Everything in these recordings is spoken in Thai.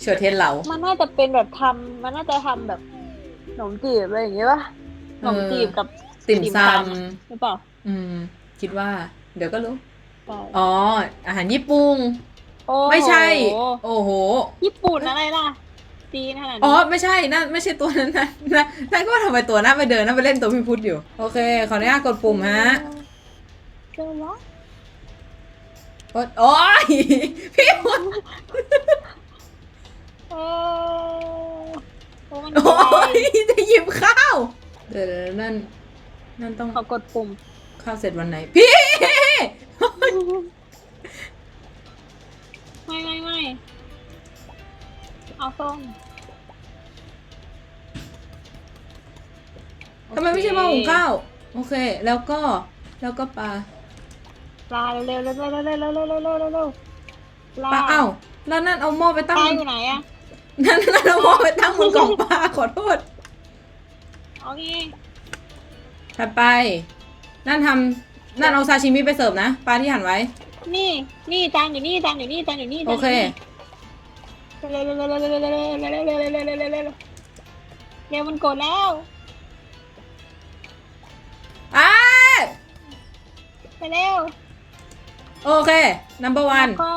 เชื่อเทศเรามันน่าจะเป็นแบบทำมันน่าจะทำแบบขนมจีบอะไรอย่างเงี้ยป่ะขนมจีบกับติ่มซำหรือเปล่าอืม คิดว่า เดี๋ยวก็รู้อ๋อ อาหารญี่ปุ่นโอ้โหไม่ใช่ โอ้โห ญี่ปุ่นอะไรล่ะจีนอะไรอ๋อ ไม่ใช่นั่นไม่ใช่ตัวนั้นนะนั่นก็ว่าทำไมตัวนั้นไปเดินนั้นไปเล่นตัวพิพุทธอยู่ โอเค ขออนุญาตกดปุ่มฮะเจอวะกดโอ้ยพี่พุท โอ้ยจะหยิบข้าว เดี๋ยวนั่น นั่นต้องเขากดปุ่มข้าวเสร็จวันไหน พี่ ไม่ไม่ไม่เอาส้มทำไมไม่ใช่หม้อหุงข้าว โอเค แล้วก็ แล้วก็ปลา ปลาเร็วเร็วเร็วเร็วเร็วเร็วเร็วเร็วเร็วปลาเอ้าแล้วนั่นเอาหม้อไปตั้งปอยู่ไหนอะ นั่นเรามองไปตั้งบนกล่องปลาขอโทษ โอเคถัดไป นั่นทำนั่นเอาซาชิมิไปเสิร์ฟนะปลาที่หั่นไว้ นี่นี่จานอยู่นี่จานอยู่นี่จานอยู่นี่โอเค จานอยู่นี่เร็วมันกดแล้วอ้าไปเร็วโอเค number one ก็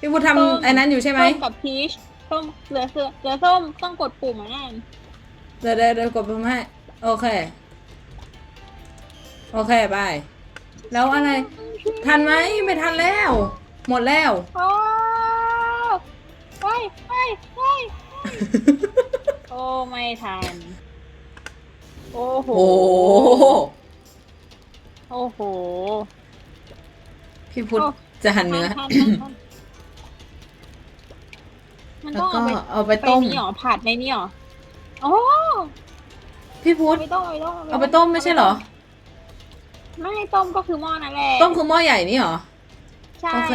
พี่พูดทำไอ้นั้นอยู่ใช่ไหมกับพีช ส้มเหลือเสือเหลือส้มต้องกดปุ่มอะนั่นเดี๋ยวเดี๋ยวเดี๋ยวกดปุ่มให้โอเค โอเคไปแล้วอะไร ทันไหมไม่ทันแล้ว หมดแล้ว โอ้ไปไปไปโอ้ไม่ทัน โอ้โห โอ้โหโอ้โห พี่พุทธโอ้จะหั่นเนื้อ ทันทันทัน มันแล้วต้องก็เอาไปเอาไปไปต้ม นี่หรอผัดในนี่หรอโอ้พี่พุทเอาธไปต้มเอาไปต้มเอาไปต้มไม่ใช่เหรอ ไม่ต้มก็คือหม้อนั่นแหละต้มคือหม้อใหญ่นี่เหรอ ใช่โอเค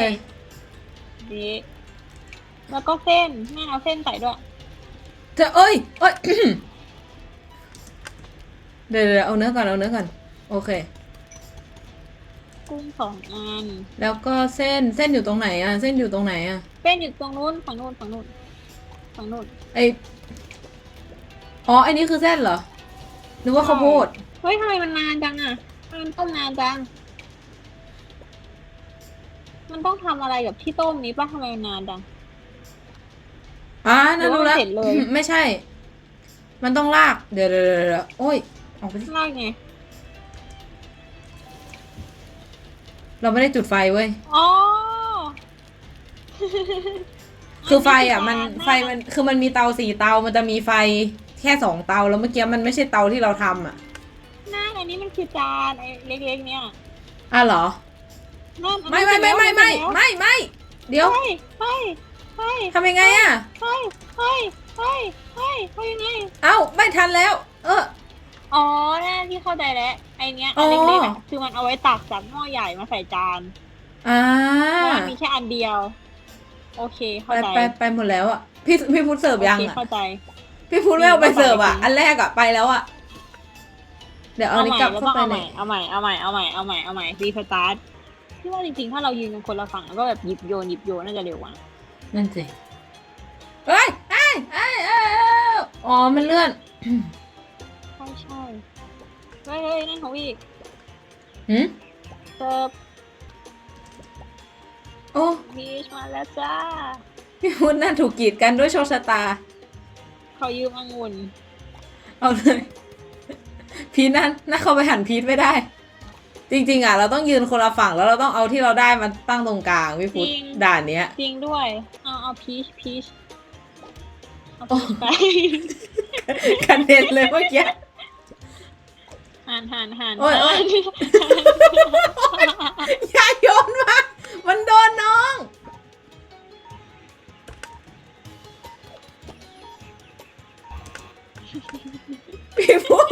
ดีแล้วก็เส้นแม่เอาเส้นใส่ด้วย เธอเอ้ยเอ้ย เดี๋ยวเดี๋ยวเอาเนื้อก่อนเอาเนื้อก่อน โอเค กุ้งสองอันแล้วก็เส้นเส้นอยู่ตรงไหนอะเส้นอยู่ตรงไหนอะเป็นอยู่ตรงนู้นฝั่งนู้นฝั่งนู้นฝั่งนู้นไออ๋อไอนี้คือเส้นเหรอนึกว่าข้าวโพดเฮ้ยทำไมมันนานจังอะทำไมมันต้มนานจัง มันต้องทำอะไรกับที่ต้มนี้ป่ะทำไมมันนานจัง อ่านั่นรู้แล้วหรือว่าเสร็จเลย ไม่ใช่ มันต้องลาก เดี๋ยวเดี๋ยวเดี๋ยวเดี๋ยวโอ้ยออกไปสิ ลากไง เราไม่ได้จุดไฟเว้ย อ๋อ คือไฟอะ มันไฟมันคือมันมีเตาสี่เตา มันจะมีไฟแค่สองเตาแล้วเมื่อกี้มันไม่ใช่เตาที่เราทำอะนั่นอันนี้มันคือจานไอ้เล็กๆเนี่ยอะเหรอ นั่นอันไม่นั้นไม่ไม่ไม่ไม่เสร็จแล้วไม่ไม่ เดี๋ยวเฮ้ยเฮ้ยเฮ้ยทำยังไงอะเฮ้ยเฮ้ยเฮ้ยเฮ้ยเฮ้ยยังไงเอ้าไม่ทันแล้ว เออ อ๋อนั่นที่เข้าใจแล้ว ไอเนี้ยอ๋อัอนเล็กๆอะคือมันเอาไว้ตักจากหม้อใหญ่มาใส่จานอ่าเพราะมันมีแค่อันเดียว โอเค ไปเข้าใจไปไปหมดแล้วอะ พี่พี่พุทธเสิร์ฟยังโอเคอะ เข้าใจ พี่พุทธไม่เอาไปเสิร์ฟอะจริงอันแรกอะไปแล้วอะ เดี๋ยวเอาเอานี้ใหม่กลับแล้วเข้าต้องไปเอาใหในม่เอาใหม่เอาใหม่เอาใหม่เอาใหม่เอาใหม่รีสตาร์ทพี่ว่าจริงๆ ถ้าเรายืนกันคนละฝั่งแล้วก็แบบหยิบโยนหยิบโยนน่าจะเร็วกว่านั่นสิเอ้ยเอ้ยเอ้ยเอ้ยเอ้ยอ๋อ มันเลื่อนใช่ใช่ เฮ้ยเฮ้ยนั่นของพี่หืมเสิร์ฟโอ้พีชมาแล้วจ้า พี่พุทธน่าถูกกีดกันด้วยโชคชะตา เขายืมองุ่นเอาเลย พีทน่าน่าเข้าไปหันพีทไม่ได้ จริง ๆ อะ เราต้องยืนคนละฝั่งแล้วเราต้องเอาที่เราได้มาตั้งตรงกลางพี่พุทธด่านเนี้ย จริงด้วย เอาเอาพีชพีชเอาโอ้พีชไป กระเด็นเลยเมื่อกี้ หันหันหันโอ้ยโอ้ย อย่าโยนมามันโดนน้อง พี่พูด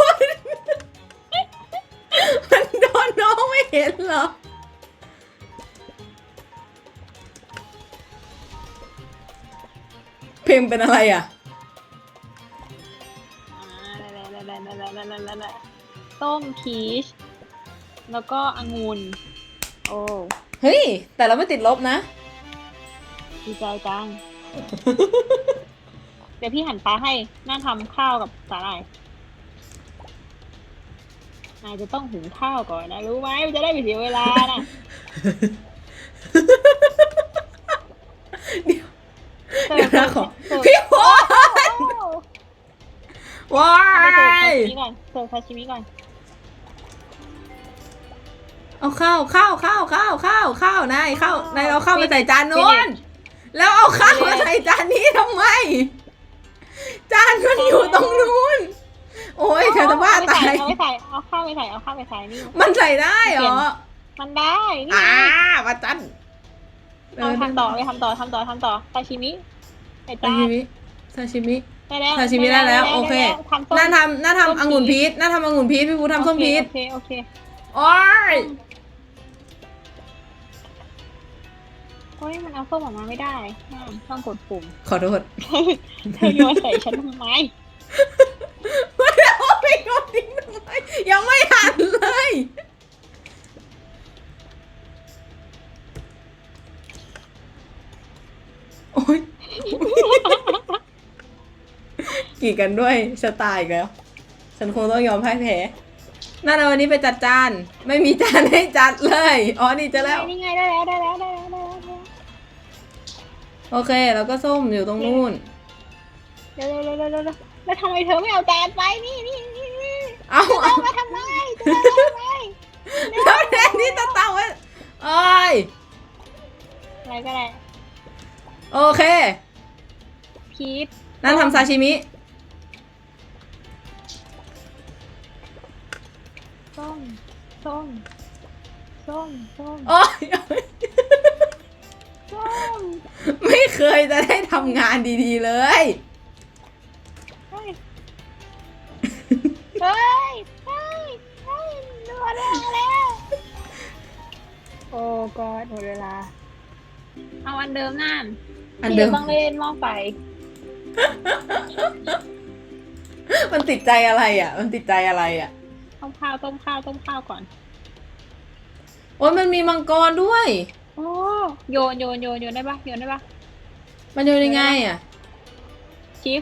มันโดนน้องไม่เห็นเหรอ เพลงเป็นอะไรอะ ต้มพีชแล้วก็องุ่นโอ้เฮ้ย แต่เราไม่ติดลบนะ ดีใจจัง เดี๋ยวพี่หั่นปลาให้นั่งทำข้าวกับสาหร่ายนายจะต้องหุงข้าวก่อนนะ รู้ไหมมันจะได้ไม่เสียเวลานะเดี๋ยวนะขอเสิร์ฟพี่พลโอ้ว้าเอาไปเสิร์ฟยซาชิมิก่อนเสิร์ฟซาชิมิก่อน เอาข้าวข้าวข้าวข้าวข้าวข้าวนายข้าวนายเอาข้าวไปใส่จานนู้นแล้วเอาข้าวมาใส่จานนี้ทำไม จานมันอยู่ตรงนู้น โอ้ยเธอจะบ้าตายเอาไปใส่เอาข้าวไปใส่เอาข้าวไปใส่นี่มันใส่ได้เหรอมันได้นี่อ่าไงมาจันเอาทำต่อไปทำต่อทำต่อทำต่อซาชิมิไอ้ซาจ้าชิมิซาชิมิได้แล้วซาชิมิได้แล้ว โอเคทำส้มน่าทำน่าทำองุ่นพีชน่าทำองุ่นพีชพี่พูทำส้มพีชโอเคโอเคโอ้ย โอ้ยมันเอาส้มออกมาไม่ได้อ่าต้องกดปุ่มขอโทษเธอโยนใส่ฉันทำไมไม่เอาไปโยนทิ้งทำไมยังไม่หันเลย โอ้ยกี่กันด้วยสไตล์อีกแล้ว ฉันคงต้องยอมพ่ายแพ้นั่นเอาวันนี้ไปจัดจาน ไม่มีจานให้จัดเลย อ๋อ นี่เจะแล้ว นี่ไงได้แล้วได้แล้วได้แล้วได้แล้วได้แล้ว โอเค แล้วก็ส้มอยู่ตรงนู้นเร็วเร็วเร็วเร็วเร็วเร็วแล้วทำไมเธอไม่เอาจานไปนี่นี่นี่นี่เอาเธเอาอมาทำไมเธอมาทำไมแล้วแทนที่จะเตาไว้โอ้ยอะไรก็ได้โอเค พีทนั่นทำซาชิมิ ส้มส้มส้มส้มโอ้ยส้ม ไม่เคยจะได้ทำงานดีๆเลย เฮ้ย เฮ้ย เฮ้ยเฮ้ยหมดเวลาแล้ว โอ้กอดหมดเวลา เอาอันเดิมนั่นอันเดิมที่ต้องเล่นหม้อไฟมันติดใจอะไรอะ มันติดใจอะไรอะ ต้มข้าวต้มข้าวต้มข้าวก่อน โอ้ยมันมีมังกรด้วย โอ้โยนโยนโยนโยนได้ปะโยนได้ปะมันโยนยังไงอะ ชิป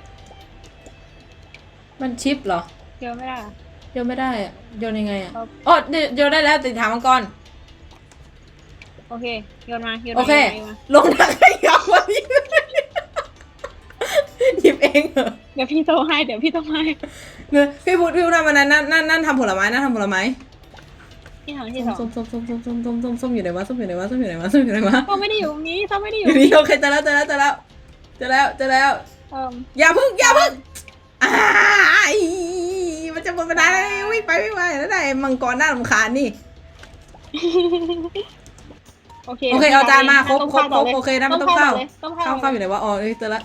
มันชิปเหรอ โยนไม่ได้อะโยนไม่ได้อะ โยนยังไงอะครับอ๋อโยนได้แล้วแต่ถามมังกร โอเคโยนมาโยนโอมาเค โยนมาลงถังขยะวันนี้หยิบเองเหรอเดี๋ยวพี่โตให้เดี๋ยวพี่โตให้ เนี่ยพี่พูดพี่พูดทำอันนั้นนั่นนั่นนั่นทำผลไม้นั่นทำผลไม้ ที่สองที่สองส้มส้มส้มส้มส้มส้มส้มส้มอยู่ไหนวะส้มอยู่ไหนวะส้มอยู่ไหนวะส้มอยู่ไหนวะเขาไม่ได้อยู่ตรงนี้เขาไม่ได้ออยู่ยู่นี่โอเคเจอแล้วเจอแล้วเจอแล้วเจอแล้วเจอแล้ว เอ่มอย่าพึ่งอย่าพึ่งอ้ายมันจะหมดเวลาแล้ววิ่งไปวิ่งมาแล้วได้มังกรน่ารำคาญนี่ โอเคโอเคเอาจานมาครบต้มครบข้าวต่ลยครบโอเคนะมันต้มข้าวเลยต้มข้าวข้าวข้าวอยู่ไหนวะอ๋อเอ้ยเจอแล้ว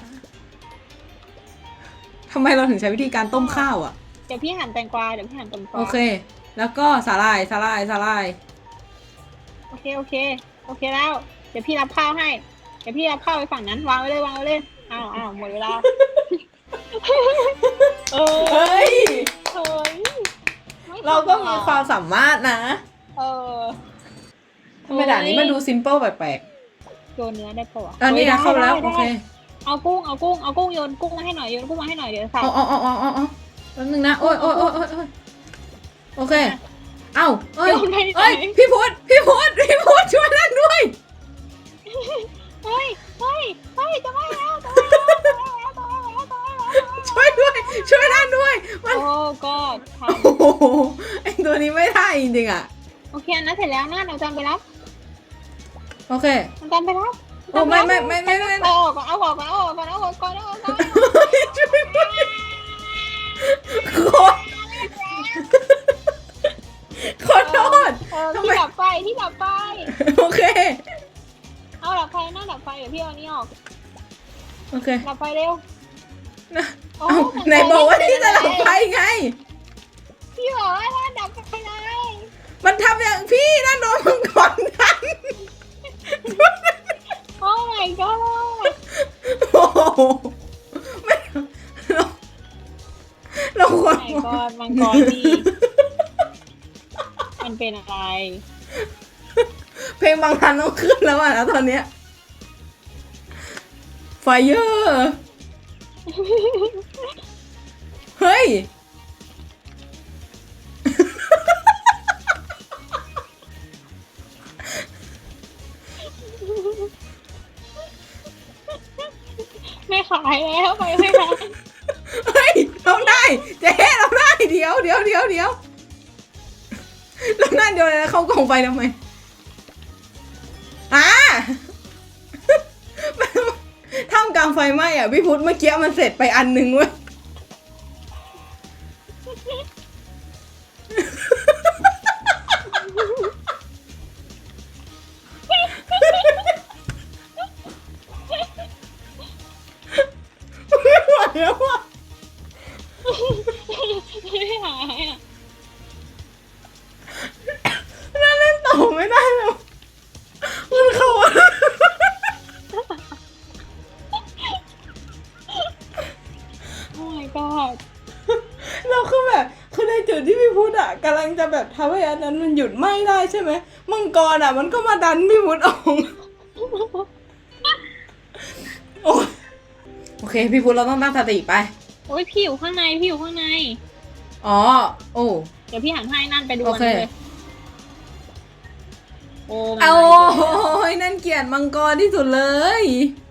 ทำไมเราถึงใช้วิธีการต้มข้าวอะ เดี๋ยวพี่หั่นแตงกวาเดี๋ยวพี่หั่นแตงกวาโอเค แล้วก็สาลายสาลายสาลายโอเค โอเค โอเคแล้ว เดี๋ยวพี่รับข้าวให้ เดี๋ยวพี่รับข้าวไปฝั่งนั้น วางไว้เลยวางไว้เลยอ้าวอ้าวหมดเวลา เออเฮ้ย เฮ้ยไเราก็มีความสามารถนะเออทำไมด่านนี้มันดูซิมเปิลแปลกโยนเนื้อได้ปะวะๆอันนี้นะเข้าแล้วได้โอเค ได้เอากุ้ง เอากุ้ง เอากุ้งโยนกุ้งมาให้หน่อยโยนกุ้งมาให้หน่อยเดี๋ยวใส่เอาเอาเอาเอาเอาเอาแป๊บนึงนะ โอ้ยโอ้ยโอ้ยโอ้ยโอ้ย โอเค เอ้าเอ้ยโยนไปไหน เอ้ย พี่พุทธพี่พุทธพี่พุทธช่วยนั่นด้วย เฮ้ยเฮ้ยเฮ้ยจะไม่แล้วจะไม่แล้วจะไม่แล้วจะไม่แล้วจะไม่แล้วช่วยด้วย ช่วยนั่นด้วย มัน โอ้ก็ทโอ้โห ไอตัวนี้ไม่ได้จริงๆอะำโอเคอันนั้นเสร็จแล้วนะเราจำไปรับโอเค เราจำไปรับโอ้ไม่ไม่ไม่ไม่ไม่ไม่เอาออกก่อนเอาออกก่อนเอาออกก่อนเอาออกก่อนเอาออกก่อนช่วยด้วยขอ ขอโทษ เออทำไม ที่ดับไฟที่ดับไฟ โอเค เอาดับไฟหน้าดับไฟเดี๋ยวพี่เอานี่ออก โอเคดับไฟเร็วนะ โอ้เอ้าไหนบอกว่าที่จะดับไฟไง พี่บอกว่าถ้าดับไฟเลยมันทำอย่างพี่นั่นโดนมังกรทันโอ้ my god โอ้โหไม่เราเราควร my god มังกรนี่มัน เป็นอะไร เพลงบางทันต้องขึ้นแล้วอะแล้วตอนเนี้ยไฟเยอร์เฮ้ย ไม่ขายแล้วไปไม่ได้เฮ้ยเราได้ เจ๊เราได้ เดี๋ยวเดี๋ยวเดี๋ยวเดี๋ยว แล้วนั่นเดียวเลยนะเข้ากล่องไฟทำไมอ่าท่ามกลางไฟไหม้อะพี่พุทธเมื่อกี้มันเสร็จไปอันหนึ่งเว้ย แบบทำให้อันนั้นมันหยุดไหม้ได้ใช่ไหมมังกรอะ มันก็มาดันพี่พุทธออกโอ้ยโอเค พี่พุทธเราต้องตั้งสติไป โอ้ยพี่อยู่ข้างในพี่อยู่ข้างใน อ๋อ โอ้เดี๋ยวพี่หันให้นั่นไปดูโอมันเค เลยโอ้มันเอามาอีกแล้วโอ้ยนั่นเกลียดมังกรที่สุดเลย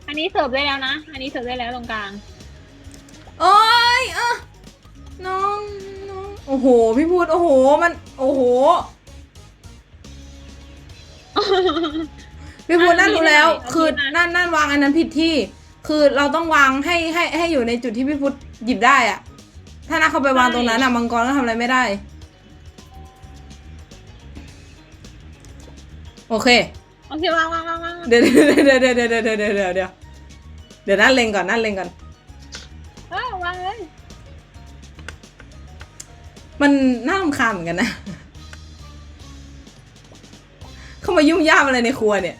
อันนี้เสิร์ฟได้แล้วนะ อันนี้เสิร์ฟได้แล้วตรงกลาง โอ้ยเออน้องน้อง โอ้โห พี่พูดโอ้โห มัน โอ้โห พี่พูดนั่นรู้แล้ว คือนั่นนั่นวางอันนั้นผิดที่ คือเราต้องวางให้ให้ให้อยู่ในจุดที่พี่พุทธหยิบได้อะถ้านักเขาไปวางตรงนั้นอะมังกรก็ทำอะไรไม่ได้ โอเค โอเควางวางวางวางเดี๋ยวเดี๋ยวเดี๋ยวเดี๋ยวเดี๋ยวเดี๋ยวเดี๋ยวเดี๋ยวเดี๋ยวนั่นเล็งก่อนนั่นเล็งก่อนเออวางเลย มันน่ารำคาญเหมือนกันนะ เข้ามายุ่งยากอะไรในครัวเนี่ย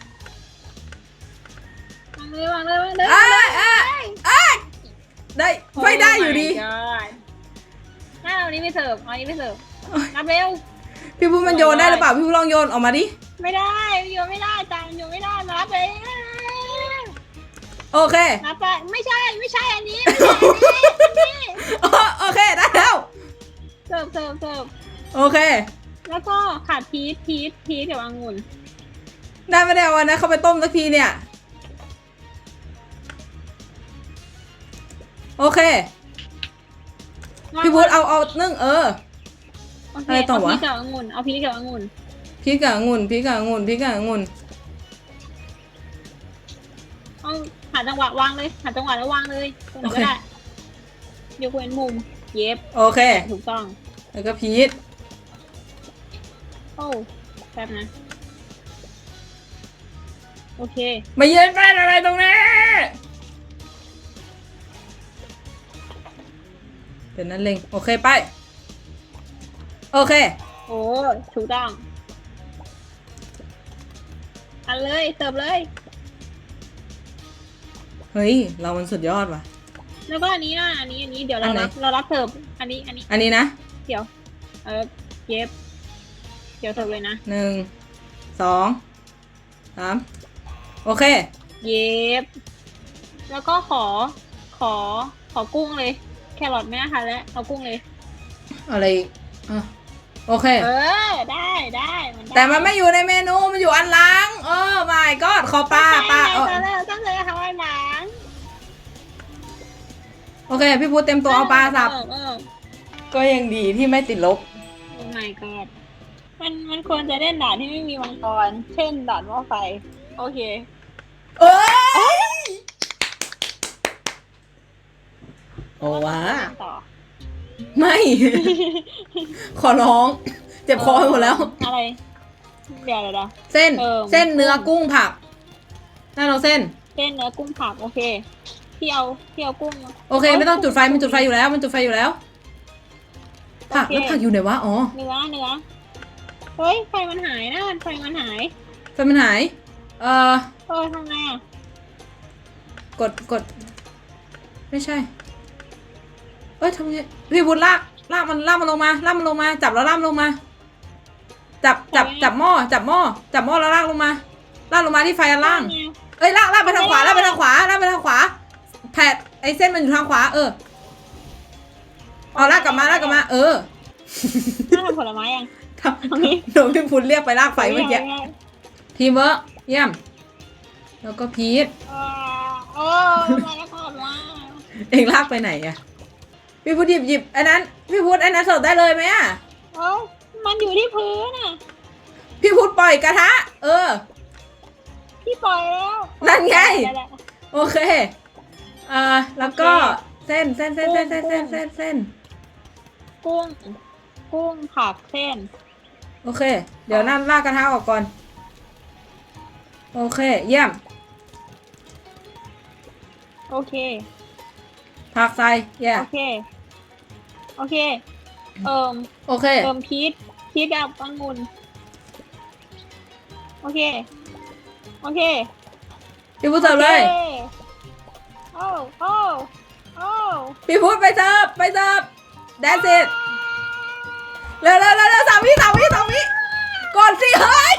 วางเลยวางเลยวางเลยอ้ายอ้ายอ้ายได้ไม่ได้อยู่ดี โ my god หน้าเอานี้ไม่เสิร์ฟเอาอันนี้ไม่เสิร์ฟรับเร็ว พี่พูดมันโยนได้หรือเปล่าพี่พูดลองโยนออกมาดิ ไม่ได้โยนไม่ได้จานโยนไม่ได้มารับเลยโอเค รับไปไม่ใช่ไม่ใช่อันนี้ไม่ใช่อันนี้อันนี้อ๋อโอเคได้แล้ว เสิร์ฟเสิร์ฟเสิร์ฟโอเค แล้วก็ขาดพีชพีชพีชเดี๋ยวองุ่นได้ไม่ได้เอาวันนะเข้าไปต้มสักทีเนี่ย โอเค พี่พูดเอาเอานึ่งเออโอเคอะไรต่อวะเอาพีชกับองุ่นเอาพีชกับองุ่นพริกกับองุ่นพริกกับองุ่นพริกกับองุ่นเอาหาจังหวะวางเลยหาจังหวะแล้ววางเลยตรงไหนก็ได้ยกเว้นมุม เย็บโอเค ถูกต้อง แล้วก็พีชโอ้แป๊บนะ โอเค มาเย็นแป้นอะไรตรงนี้เดี๋ยวนั้นเล็งโอเคไป โอเค โอ้ถูกต้องอันเลยเสิร์ฟเลย เฮ้ย เรามันสุดยอดว่ะ แล้วก็อันนี้นะอันนี้อันนี้เดี๋ยวเราอันไหน รับเรารับเสิร์ฟอันนี้อันนี้อันนี้นะเดี๋ยว เออเย็บเดี๋ยวเสิร์ฟเลยนะหนึ่งสองสามโอเค เย็บแล้วก็ขอขอขอกุ้งเลย แครอทไม่น่าทานแล้วเอากุ้งเลย อะไรอีกอะโอเค เออได้ได้มันได้แต่มันไม่อยู่ในเมนูมันอยู่อันหล้าง เออไม่ก็ขอปลาปลาใช่เออตอนแรกตั้งใจทำไว้หนัง โอเค พี่พูดเต็มตัวเอาปลาสับเออเออก็ยังดีที่ไม่ติดลบ โอ้ my god มันมันควรจะเล่นด่านที่ไม่มีมังกร เช่นด่านหม้อไฟ โอเค เอ้ย โอ้วะ ต่อไม่ ขอร้อง เจ็บคอไปหมดแล้ว อะไร เดี๋ยวเดี๋ยวเดี๋ยว เส้น เออ เส้นเนื้อกุ้งผักนั่นเราเส้น เส้นเนื้อกุ้งผักโอเค พี่เอาพี่เอากุ้งมาโอเค ไม่ต้องจุดไฟมันจุดไฟอยู่แล้ว มันจุดไฟอยู่แล้วผักโอเคแล้วผักอยู่ไหนวะอ๋อเนื้อเนื้อเฮ้ยไฟมันหายนะไฟมันหายไฟมันหาย เอ่อเออทำไงอะกดกด ไม่ใช่ เอ้ยทำไงพี่บุญลากลากมันลากมันลงมาลากมันลงมา จับแล้วลากมันลงมา จับจับจับหม้อจับหม้อจับหม้อแล้วลากลงมาลากลงมาที่ไฟอันล่างทำไงเอ้ยลากลากไปทางขวาลากไปทางขวาลากไปทางขวา แผดไอ้เส้นมันอยู่ทางขวา เออเอาลากกลับมาลากกลับมา เออน่าทำผลไม้ยัง ทำหนูพี่พุนเรียกไปลากไฟเมื่อกี้ทีมเวิร์กเยี่ยม แล้วก็พีทอ่าโอ้มาแล้วก่อนว่าเองลากไปไหนอะพี่พุทธหยิบหยิบอันนั้นพี่พุทธอันนั้นสดได้เลยไหมอะเอ้ามันอยู่ที่พื้นอะพี่พุทธปล่อยกระทะ เออ พี่ปล่อยแล้ว นั่นไงด้แล้วโอเค อ่าแล้วก็โอเคเส้นเส้นเส้นเส้นเส้นเส้นเส้นเส้นกุ้ง กุ้งผักเส้น โอเค เดี๋ยวนั่นลากกระทะออกก่อน โอเค เยี่ยม โอเค ผักใส่แย่โอเค โอเค เอิมโอเค เอิมพีชพีชกับองุ่นโอเค โอเค พี่พุทธเสิร์ฟเลยโอ้โอ้โอ้พี่พูดไปเสิบไปเสิบแดนซิตเร็วเร็วเร็วสามวิสามวิสามวิก่อนสิเฮ้ย